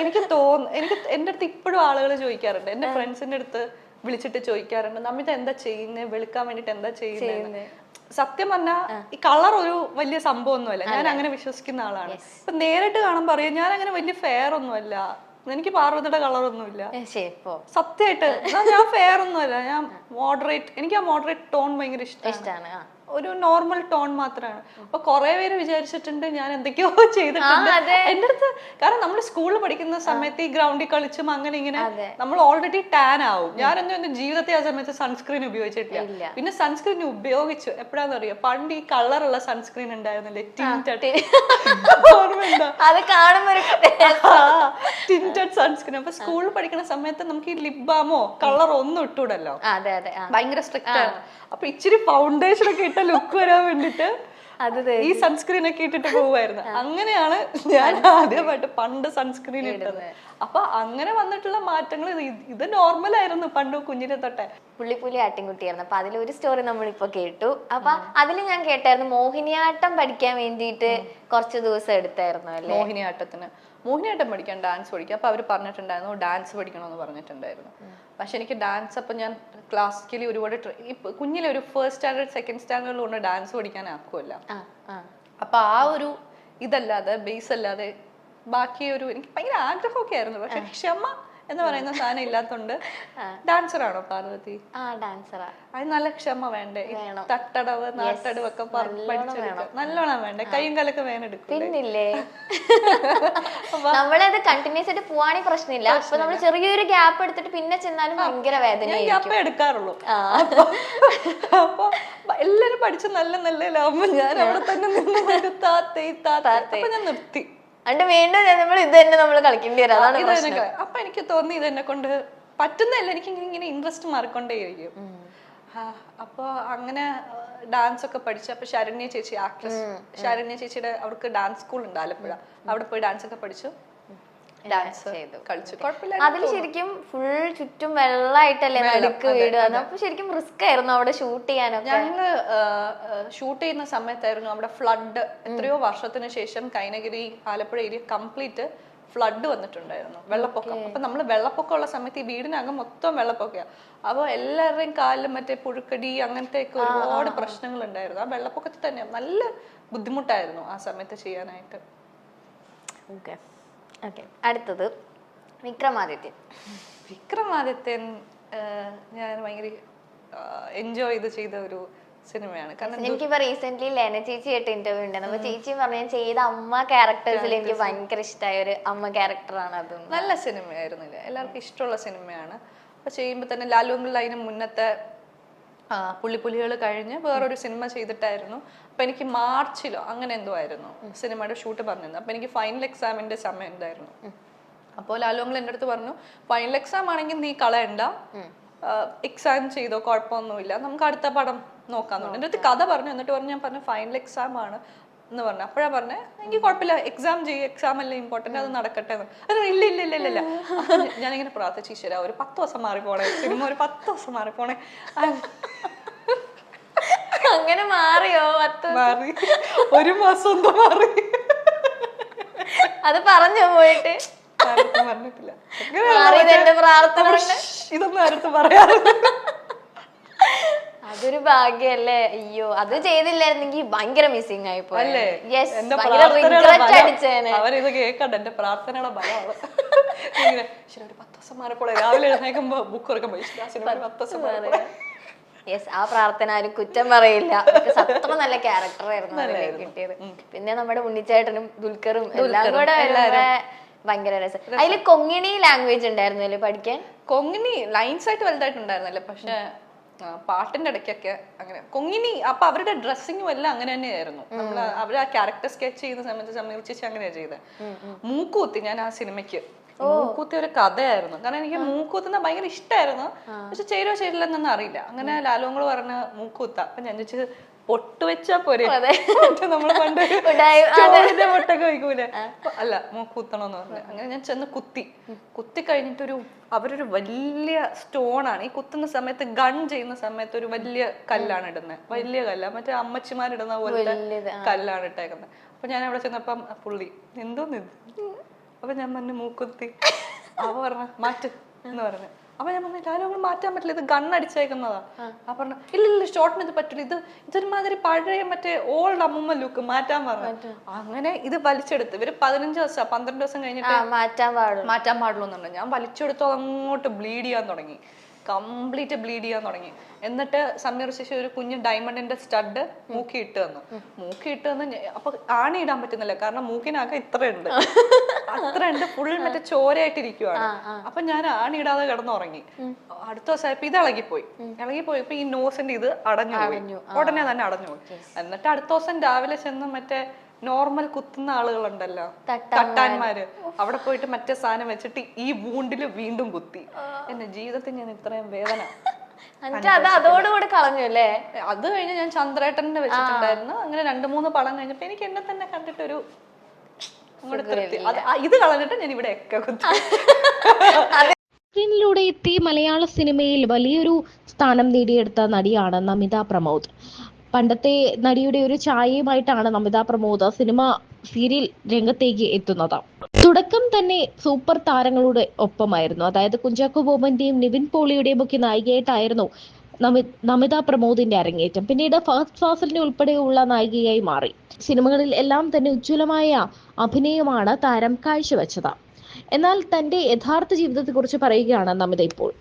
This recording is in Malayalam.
എനിക്ക് തോന്നുന്നു എനിക്ക് എന്റെ അടുത്ത് ഇപ്പോഴും ആളുകൾ ചോദിക്കാറുണ്ട്. എന്റെ ഫ്രണ്ട്സിന്റെ അടുത്ത് വിളിച്ചിട്ട് ചോദിക്കാറുണ്ട്. നമ്മിത് എന്താ ചെയ്യുന്നത് വിളിക്കാൻ വേണ്ടിട്ട് എന്താ ചെയ്യുന്നത് സത്യം പറഞ്ഞാൽ ഈ കളർ ഒരു വലിയ സംഭവമൊന്നുമല്ല. ഞാൻ അങ്ങനെ വിശ്വസിക്കുന്ന ആളാണ് ഇപ്പൊ നേരിട്ട് കാണുമ്പോൾ അറിയാം ഞാൻ അങ്ങനെ വലിയ ഫെയർ ഒന്നുമല്ല എനിക്ക് പാർവതിയുടെ കളർ ഒന്നുമില്ല ഷേപ്പോ സത്യമായിട്ട് ഞാൻ ഫെയർ ഒന്നുമല്ല ഞാൻ മോഡറേറ്റ് എനിക്ക് ആ മോഡറേറ്റ് ടോൺ ഭയങ്കര ഇഷ്ടമാണ് ഒരു നോർമൽ ടോൺ മാത്രമാണ് അപ്പൊ കുറെ പേര് വിചാരിച്ചിട്ടുണ്ട് ഞാൻ എന്തൊക്കെയോ ചെയ്തിട്ടുണ്ട്. എന്റെ അടുത്ത് കാരണം നമ്മൾ സ്കൂളിൽ പഠിക്കുന്ന സമയത്ത് ഈ ഗ്രൗണ്ടിൽ കളിച്ചും അങ്ങനെ ഇങ്ങനെ നമ്മൾ ഓൾറെഡി ടാൻ ആവും. ഞാനൊന്നും എന്റെ ജീവിതത്തെ ആ സമയത്ത് സൺസ്ക്രീൻ ഉപയോഗിച്ചിട്ടില്ല. പിന്നെ സൺസ്ക്രീൻ ഉപയോഗിച്ചു. എപ്പോഴാന്ന് അറിയാം പണ്ട് ഈ കളറുള്ള സൺസ്ക്രീൻ ഉണ്ടായിരുന്നില്ലേ? ടിന്റഡ് ഓർമ്മയുണ്ടോ അത് ടിന്റഡ് സൺസ്ക്രീൻ അപ്പൊ സ്കൂളിൽ പഠിക്കുന്ന സമയത്ത് നമുക്ക് ഈ ലിപ് ബാമോ കളർ ഒന്നും ഇട്ടൂടല്ലോ. ഭയങ്കര സ്ട്രിക്റ്റ് ആണ്. അപ്പൊ ഇച്ചിരി ഫൗണ്ടേഷൻ ഒക്കെ ഇട്ട ലുക്ക് വരാൻ വേണ്ടിട്ട് അത് ഈ സൺസ്ക്രീൻ ഒക്കെ ഇട്ടിട്ട് പോവായിരുന്നു അങ്ങനെയാണ് ഞാൻ ആദ്യമായിട്ട് പണ്ട് സൺസ്ക്രീൻ ഇട്ടത്. അപ്പൊ അങ്ങനെ വന്നിട്ടുള്ള മാറ്റങ്ങൾ ഇത് നോർമൽ ആയിരുന്നു പണ്ട് കുഞ്ഞിനെ തൊട്ടേ. പുള്ളിപ്പുലി ആട്ടിൻകുട്ടിയായിരുന്നു. അപ്പൊ അതിലൊരു സ്റ്റോറി നമ്മളിപ്പോ കേട്ടു. അപ്പൊ അതിൽ ഞാൻ കേട്ടായിരുന്നു മോഹിനിയാട്ടം പഠിക്കാൻ വേണ്ടിയിട്ട് കുറച്ച് ദിവസം എടുത്തായിരുന്നു അല്ലേ? മോഹിനിയാട്ടത്തിന്. മോഹിനിയാട്ടം പഠിക്കാൻ ഡാൻസ് പഠിക്കുക അപ്പൊ അവർ പറഞ്ഞിട്ടുണ്ടായിരുന്നു ഡാൻസ് പഠിക്കണമെന്ന് പറഞ്ഞിട്ടുണ്ടായിരുന്നു. പക്ഷെ എനിക്ക് ഡാൻസ് അപ്പൊ ഞാൻ ക്ലാസിക്കലി ഒരുപാട് കുഞ്ഞിലെ ഒരു ഫസ്റ്റ് സ്റ്റാൻഡേർഡ് സെക്കൻഡ് സ്റ്റാൻഡേർഡിൽ കൊണ്ട് ഡാൻസ് പഠിക്കാൻ ആക്കുമല്ല അപ്പൊ ആ ഒരു ഇതല്ലാതെ ബേസ് അല്ലാതെ ബാക്കി ഒരു എനിക്ക് ഭയങ്കര ആഗ്രഹമൊക്കെ ആയിരുന്നു. പക്ഷെ ക്ഷമ എന്ന് പറയുന്ന സാധനം ഇല്ലാത്തോണ്ട് ഡാൻസർ ആണോ പാർവതി? ആ ഡാൻസറാ. അത് നല്ല ക്ഷമ വേണ്ടേ. തട്ടടവ് നാട്ടടവ് ഒക്കെ നല്ലോണം വേണ്ടേ? കൈയും കലൊക്കെ വേനെടുക്കും പിന്നില്ലേ? നമ്മളത് കണ്ടിന്യൂസ് ആയിട്ട് പോവാണെങ്കിൽ പ്രശ്നമില്ല. അപ്പൊ നമ്മൾ ചെറിയൊരു ഗ്യാപ്പ് എടുത്തിട്ട് പിന്നെ ചെന്നാലും ഭയങ്കര വേദന ഗ്യാപ്പ് എടുക്കാറുള്ളൂ. അപ്പൊ അപ്പൊ എല്ലാരും പഠിച്ച് നല്ല നല്ല ലാഭം ഞാൻ അവിടെ തന്നെ നിന്ന് താത്തേ. താത്തേ. അപ്പൊ ഞാൻ നിർത്തി. അണ്ട് വീണ്ടും നമ്മൾ ഇത് തന്നെ നമ്മൾ കളിക്കേണ്ടി വരാം. അതാണ് ഇത് പ്രശ്നം. തന്നെ അപ്പൊ എനിക്ക് തോന്നി ഇതെന്നെ കൊണ്ട് പറ്റുന്നതല്ല. എനിക്ക് ഇങ്ങനെ- ഇങ്ങനെ ഇൻട്രസ്റ്റ് മാറിക്കൊണ്ടേയിരിക്കും ആ, അപ്പൊ അങ്ങനെ ഡാൻസ് ഒക്കെ പഠിച്ചു അപ്പൊ ശരണ്യ ചേച്ചി ആക്ട്രസ് ശരണ്യ ചേച്ചിയുടെ അവർക്ക് ഡാൻസ് സ്കൂൾ ഉണ്ട് ആലപ്പുഴ. അവിടെ പോയി ഡാൻസ് ഒക്കെ പഠിച്ചു. ഡാൻസ്. കളിച്ചു. അതിൽ ശരിക്കും ഫുൾ ചുറ്റും വെള്ളമായിട്ടല്ലേ നടുക്ക് വീടുകയാണ് അപ്പൊ ശരിക്കും റിസ്ക് ആയിരുന്നു അവിടെ ഷൂട്ട് ചെയ്യാനോ ഞങ്ങൾ ഷൂട്ട് ചെയ്യുന്ന സമയത്തായിരുന്നു അവിടെ ഫ്ലഡ് എത്രയോ വർഷത്തിന് ശേഷം Kainakari Alappuzha area complete flood വന്നിട്ടുണ്ടായിരുന്നു. വെള്ളപ്പൊക്കം. അപ്പൊ നമ്മൾ വെള്ളപ്പൊക്കം ഉള്ള സമയത്ത് ഈ വീടിനകം മൊത്തം വെള്ളപ്പൊക്കമാണ് അപ്പോൾ എല്ലാവരുടെയും കാലിലും മറ്റേ പുഴുക്കടി അങ്ങനത്തെ ഒക്കെ ഒരുപാട് പ്രശ്നങ്ങൾ ഉണ്ടായിരുന്നു ആ വെള്ളപ്പൊക്കത്തിൽ തന്നെ നല്ല ബുദ്ധിമുട്ടായിരുന്നു ആ സമയത്ത് ചെയ്യാനായിട്ട്. ഓക്കെ. ഓക്കെ അടുത്തത് വിക്രമാദിത്യൻ വിക്രമാദിത്യൻ ഞാൻ ഭയങ്കര എൻജോയ് ചെയ്ത് ചെയ്ത ഒരു സിനിമയാണ്. കാരണം എനിക്കിപ്പോ റീസെന്റ് ലെന ചേച്ചി ആയിട്ട് ഇന്റർവ്യൂ ഉണ്ട്. അപ്പൊ ചേച്ചി പറഞ്ഞു ചെയ്ത അമ്മ ക്യാരക്ടേഴ്സിൽ എനിക്ക് ഭയങ്കര ഇഷ്ടമായ ഒരു അമ്മ ക്യാരക്ടറാണ് അത്. നല്ല സിനിമയായിരുന്നില്ല? എല്ലാവർക്കും ഇഷ്ടമുള്ള സിനിമയാണ്. അപ്പൊ ചെയ്യുമ്പോൾ തന്നെ ലാലു അതിന് മുന്നത്തെ പുള്ളിപ്പുലികൾ കഴിഞ്ഞ് വേറൊരു സിനിമ ചെയ്തിട്ടായിരുന്നു. അപ്പൊ എനിക്ക് മാർച്ചിലോ അങ്ങനെ എന്തോ ആയിരുന്നു സിനിമയുടെ ഷൂട്ട് പറഞ്ഞിരുന്നു അപ്പൊ എനിക്ക് ഫൈനൽ എക്സാമിന്റെ സമയം ഉണ്ടായിരുന്നു അപ്പോൾ ലാലുവങ്ങൾ എന്റെ അടുത്ത് പറഞ്ഞു ഫൈനൽ എക്സാം ആണെങ്കിൽ നീ കളയണ്ട. എക്സാം ചെയ്തോ കുഴപ്പമൊന്നുമില്ല. നമുക്ക് അടുത്ത പടം നോക്കാന്നുണ്ട് എന്റെ അടുത്ത് കഥ പറഞ്ഞു. എന്നിട്ട് പറഞ്ഞു ഞാൻ പറഞ്ഞു ഫൈനൽ എക്സാം ആണ്. എന്ന് പറഞ്ഞു. അപ്പഴാ പറഞ്ഞേ എനിക്ക് കുഴപ്പമില്ല. എക്സാം ചെയ്യും. എക്സാം അല്ലേ ഇമ്പോർട്ടന്റ് അത് നടക്കട്ടെ എന്ന്. ഇല്ല ഇല്ല ഇല്ല ഇല്ല ഇല്ല. ഞാൻ- ഞാനിങ്ങനെ പ്രാർത്ഥിച്ചു ഈശ്വര ഒരു പത്ത് ദിവസം മാറിപ്പോണേ. സിനിമ ഒരു പത്ത് ദിവസം മാറിപ്പോണേ. അങ്ങനെ മാറിയോ? പത്ത് മാറി. ഒരു മാസം എന്തോ മാറി. അത് പറഞ്ഞു പോയിട്ട്. പറഞ്ഞിട്ടില്ല. ഇതൊന്നും അടുത്ത് പറയാറില്ല. അതൊരു ഭാഗ്യല്ലേ. അയ്യോ അത് ചെയ്തില്ലായിരുന്നെങ്കിൽ ഭയങ്കര മിസ്സിങ് ആയി അല്ലേ? അവരിത് കേക്കണ്ട എന്റെ പ്രാർത്ഥനയുടെ ബലമാണ് ഒരു പത്ത് ദിവസം മാറിപ്പോളെ രാവിലെ എഴുന്നേക്കുമ്പോ ബുക്ക് പത്ത് ദിവസം യെസ് ആ പ്രാർത്ഥന ആരും കുറ്റം പറയില്ല. സത്യം അത്ര നല്ല ക്യാരക്ടർ ആയിരുന്നു അതിൽ കിട്ടിയത്. പിന്നെ നമ്മുടെ ഉണ്ണിച്ചേട്ടനും ദുൽഖറും എല്ലാം കൂടെ ഭയങ്കര രസം. അതിൽ കൊങ്ങിണി ലാംഗ്വേജ് ഉണ്ടായിരുന്നല്ലേ പഠിക്കാൻ? കൊങ്ങിണി ലൈൻസ് ആയിട്ട് വലുതായിട്ടുണ്ടായിരുന്നല്ലേ? പക്ഷെ പാട്ടിന്റെ ഇടയ്ക്കൊക്കെ അങ്ങനെ. കൊങ്ങിനി അപ്പൊ അവരുടെ ഡ്രസ്സിങ്ങും എല്ലാം അങ്ങനെ തന്നെയായിരുന്നു. നമ്മൾ അവർ ആ ക്യാരക്ടർ സ്കെച്ച് ചെയ്യുന്ന സമയത്ത് സമീർ ചേച്ചി അങ്ങനെയാ ചെയ്തത് മൂക്കൂത്തി ഞാൻ ആ സിനിമയ്ക്ക്. മൂക്കൂത്തി ഒരു കഥയായിരുന്നു. കാരണം എനിക്ക് മൂക്കൂത്തുന്ന ഭയങ്കര ഇഷ്ടമായിരുന്നു പക്ഷെ ചേരോ ചേരില്ലെന്നൊന്നും അറിയില്ല. അങ്ങനെ ലാലോങ്ങൾ പറഞ്ഞ മൂക്കൂത്ത അപ്പൊ ഞാൻ ചോദിച്ചത് പൊട്ട് വെച്ചാ പോരെ നമ്മൾ പണ്ട് പൊട്ടൊക്കെ വയ്ക്കൂലെ. അല്ല അല്ല മൂക്കൂത്തണമെന്ന് പറഞ്ഞു. അങ്ങനെ ഞാൻ ചെന്ന് കുത്തി. കുത്തി കഴിഞ്ഞിട്ടൊരു അവരൊരു വലിയ സ്റ്റോൺ ആണ് ഈ കുത്തുന്ന സമയത്ത് ഗൺ ചെയ്യുന്ന സമയത്ത് ഒരു വലിയ കല്ലാണ് ഇടുന്നത് വലിയ കല്ല. മറ്റേ അമ്മച്ചിമാരിടുന്ന പോലത്തെ കല്ലാണ് ഇട്ടേക്കുന്നത് അപ്പൊ ഞാൻ അവിടെ ചെന്നപ്പം പുള്ളി എന്തോന്ന് ഇത്? അപ്പൊ ഞാൻ പറഞ്ഞു മൂക്കുത്തി. അവ പറഞ്ഞ മാറ്റ് എന്ന് പറഞ്ഞു. അപ്പൊ ഞാൻ പറഞ്ഞു ഡയലോഗ് മാറ്റാൻ പറ്റില്ല. ഇത് ഗണ്ണടിച്ചേക്കുന്നതാ അപ്പൊ പറഞ്ഞു ഇല്ല ഇല്ല ഷോർട്ടിന് ഇത് പറ്റില്ല ഇത് ഇതൊരുമാതിരി പഴയ മറ്റേ ഓൾഡ് അമ്മൂമ്മ ലുക്ക് മാറ്റാൻ പറഞ്ഞു. അങ്ങനെ ഇത് വലിച്ചെടുത്ത് ഇവർ പതിനഞ്ച് ദിവസം പന്ത്രണ്ട് ദിവസം കഴിഞ്ഞിട്ട് ആ മാറ്റാൻ പാടുള്ളൂ. മാറ്റാൻ പാടുള്ളൂ എന്നുണ്ട് ഞാൻ വലിച്ചെടുത്തു അങ്ങോട്ട് ബ്ലീഡ് ചെയ്യാൻ തുടങ്ങി. കംപ്ലീറ്റ് ബ്ലീഡ് ചെയ്യാൻ തുടങ്ങി. എന്നിട്ട് സമീർ ശശി ഒരു കുഞ്ഞ് ഡയമണ്ടിന്റെ സ്റ്റഡ് മൂക്കി ഇട്ട് തന്നു. മൂക്കി ഇട്ട് തന്ന് അപ്പൊ ആണി ഇടാൻ പറ്റുന്നില്ല. കാരണം മൂക്കിനൊക്കെ ഇത്രയുണ്ട്. ഉണ്ട് അത്ര ഉണ്ട് ഫുൾ മറ്റേ ചോരയായിട്ടിരിക്കുവാണ്. അപ്പൊ ഞാൻ ആണി ഇടാതെ കിടന്നുറങ്ങി അടുത്ത ദിവസമായപ്പോ ഇത് ഇളകിപ്പോയി. ഇളകിപ്പോയപ്പോ ഈ നോസിന്റെ ഇത് അടഞ്ഞു. പോയി ഉടനെ തന്നെ അടഞ്ഞു പോയി എന്നിട്ട് അടുത്ത ദിവസം രാവിലെ ചെന്ന് മറ്റേ നോർമൽ കുത്തുന്ന ആളുകളുണ്ടല്ലോ. തട്ടാന്മാര്. അവിടെ പോയിട്ട് മറ്റേ സാധനം വെച്ചിട്ട് ഈ വൂണ്ടിൽ വീണ്ടും കുത്തി. എന്റെ ജീവിതത്തിൽ ഞാൻ ഇത്രയും വേദന അത് അതോടുകൂടി കളഞ്ഞു അല്ലേ? അത് കഴിഞ്ഞ് ഞാൻ ചന്ദ്രേട്ടന്റെ വെച്ചിട്ടുണ്ടായിരുന്നു. അങ്ങനെ രണ്ടു മൂന്ന് പടം കഴിഞ്ഞപ്പോ എനിക്ക് എന്നെ തന്നെ കണ്ടിട്ടൊരു ഇത് കളഞ്ഞിട്ട് ഞാൻ ഇവിടെ ഒക്കെ കുത്തി സ്ക്രീനിലൂടെ എത്തി മലയാള സിനിമയിൽ വലിയൊരു സ്ഥാനം നേടിയെടുത്ത നടിയാണ് നമിത പ്രമോദ്. പണ്ടത്തെ നടിയുടെ ഒരു ഛായയുമായിട്ടാണ് നമിത പ്രമോദ് സിനിമ സീരിയൽ രംഗത്തേക്ക് എത്തുന്നത്. തുടക്കം തന്നെ സൂപ്പർ താരങ്ങളുടെ ഒപ്പമായിരുന്നു. അതായത് കുഞ്ചാക്കോ ബോബന്റെയും നിവിൻ പോളിയുടെയും ഒക്കെ നായികയായിട്ടായിരുന്നു നമി നമിത പ്രമോദിന്റെ അരങ്ങേറ്റം. പിന്നീട് ഫസ്റ്റ് ഫാസലിനെ ഉൾപ്പെടെയുള്ള നായികയായി മാറി. സിനിമകളിൽ എല്ലാം തന്നെ ഉജ്ജ്വലമായ അഭിനയമാണ് താരം കാഴ്ചവെച്ചത്. എന്നാൽ തന്റെ യഥാർത്ഥ ജീവിതത്തെക്കുറിച്ച് പറയുകയാണ് നമിത ഇപ്പോൾ.